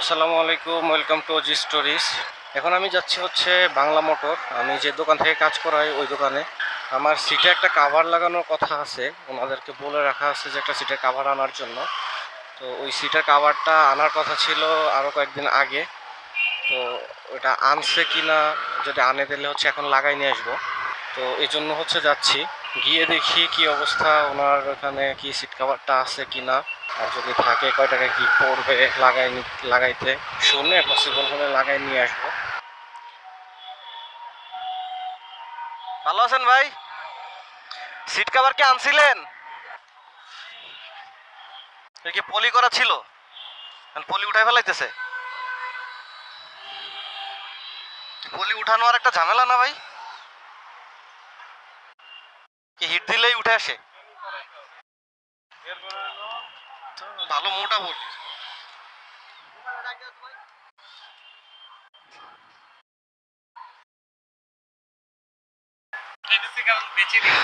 আসসালামু আলাইকুম, welcome to G stories এখন আমি যাচ্ছি হচ্ছে বাংলা মোটর। আমি যে দোকান থেকে কাজ করাই ওই দোকানে। আমার সিটে একটা কাভার লাগানোর কথা আছে। ওনাদেরকে বলে রাখা আছে যে একটা সিটের কাভার আনার জন্য। তো ওই সিটের কাভারটা আনার কথা ছিল আরও কয়েকদিন আগে। তো ওটা আনছে কি না যদি আনে দিলে হচ্ছে এখন লাগাই নিয়ে আসব। তো এই জন্য হচ্ছে যাচ্ছি। গিয়ে দেখি কি অবস্থা, ওনার ওখানে কি সিট কাভারটা আছে কি না আর যদি থাকে কয় টাকা কি পড়বে লাগাই লাগাইতে। শুনে পসিবল হলে লাগাই নিয়ে আসব। ভালো আছেন ভাই? সিট কাভার কি আনছিলেন? কি পলি করা ছিল? পলি উঠাই ফেলাইতেছে? পলি উঠানো আর একটা ঝামেলা না ভাই? কি হিট দিলেই উঠে আসে? ভালো মোটা বলি।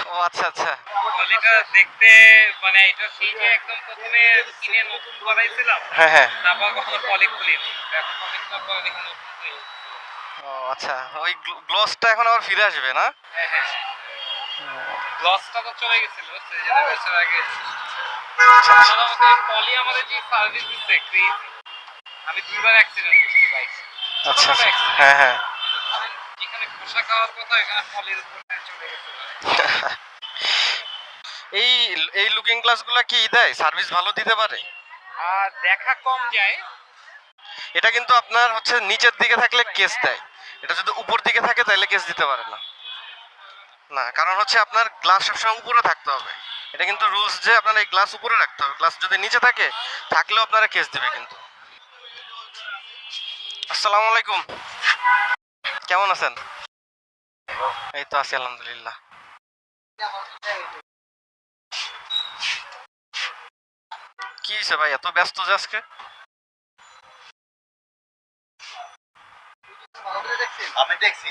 ও আচ্ছা আচ্ছা। পলিটা দেখতে মানে এটা শিখে একদম প্রথমে কিনে নতুন বানাইছিলাম হ্যাঁ হ্যাঁ। তারপর কখনো পলি এখন নতুন ও আচ্ছা। ওই গ্লোসটা এখন আবার ফিরে আসবে না? হ্যাঁ হ্যাঁ। গ্লসটা তো চলে গেছিল সেই জন্য বছর আগে। সাধারণত পলি আমাদের যে সার্ভিস দিচ্ছে ক্রেজি আমি দুইবার অ্যাক্সিডেন্ট করছি বাইক আচ্ছা আচ্ছা। হ্যাঁ হ্যাঁ। যেখানে খোসা খাওয়ার কথা এখানে পলির উপরে চলে গেছে এই এই লুকিং গ্লাসগুলো কি দেয়? সার্ভিস ভালো দিতে পারে? আর দেখা কম যায়। এটা কিন্তু আপনার হচ্ছে নিচের দিকে থাকলে কেস দেয়। এটা যদি উপর দিকে থাকে তাহলে কেস দিতে পারে না। না, কারণ হচ্ছে আপনার গ্লাস সবসময় উপরে থাকতে হবে। এটা কিন্তু রুলস যে আপনার এই গ্লাস উপরে রাখতে হবে। গ্লাস যদি নিচে থাকে, থাকলেও আপনারা কেস দেবে কিন্তু। আসসালামু আলাইকুম। কেমন আছেন? এই তো আছি, আলহামদুলিল্লাহ। কি হয়েছে ভাই? এত ব্যস্ত যে আজকে? আমি দেখছি।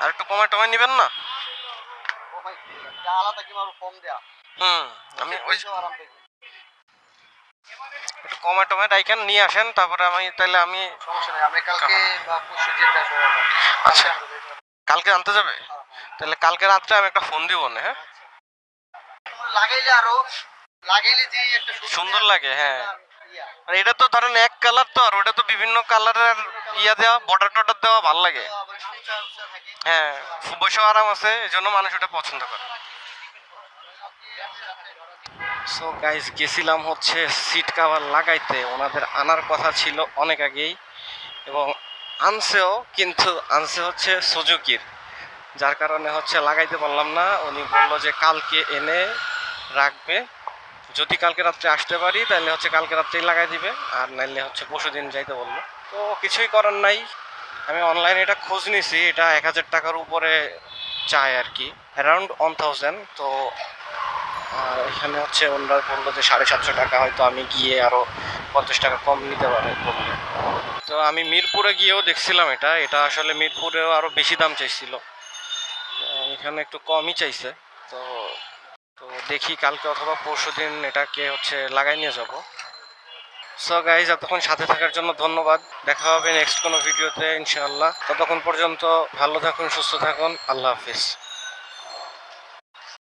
আর একটু কমে টমে নেবেন না একটু নিয়ে আসেন, তারপরে আমি তাহলে আমি। আচ্ছা। কালকে আনতে যাব। তাহলে কালকে রাত্রে আমি একটা ফোন দিব না হ্যাঁ সুন্দর লাগে হ্যাঁ আর এটা তো ধরেন এক কালার তো, আর ওটা তো বিভিন্ন কালারের ইয়া দেওয়া বর্ডার টর্ডার দেওয়া ভালো লাগে হ্যাঁ। বসেও আরাম আছে এই জন্য মানুষ ওটা পছন্দ করে। সো গাইস গেছিলাম হচ্ছে সিট কাভার লাগাইতে। ওনাদের আনার কথা ছিল অনেক আগেই এবং আনছেও কিন্তু আনছে হচ্ছে সুজুকির। যার কারণে হচ্ছে লাগাইতে পারলাম না। উনি বলল যে কালকে এনে রাখবে। যদি কালকে রাত্রে আসতে পারি তাহলে হচ্ছে কালকে রাত্রেই লাগাই দিবে। আর নাইলে হচ্ছে পরশু দিন যাইতে বলল। তো কিছুই করার নাই। আমি অনলাইনে এটা খোঁজ নিছি, এটা এক হাজার টাকার উপরে চায় আর কি অ্যারাউন্ড ওয়ান থাউজেন্ড তো এখানে হচ্ছে ওনারা বলল যে সাড়ে সাতশো টাকা হয়তো আমি গিয়ে আরও পঞ্চাশ টাকা কম নিতে পারে বললে। তো আমি মিরপুরে গিয়েও দেখছিলাম এটা এটা আসলে মিরপুরেও আরও বেশি দাম চাইছিল। এখানে একটু কমই চাইছে, তো তো দেখি কালকে অথবা পরশু দিন এটাকে হচ্ছে লাগাই নিয়ে যাব। সো গাইজ এতক্ষণ সাথে থাকার জন্য ধন্যবাদ। দেখা হবে নেক্সট কোনো ভিডিওতে ইনশাআল্লাহ। ততক্ষণ পর্যন্ত ভালো থাকুন, সুস্থ থাকুন। আল্লাহ হাফিজ।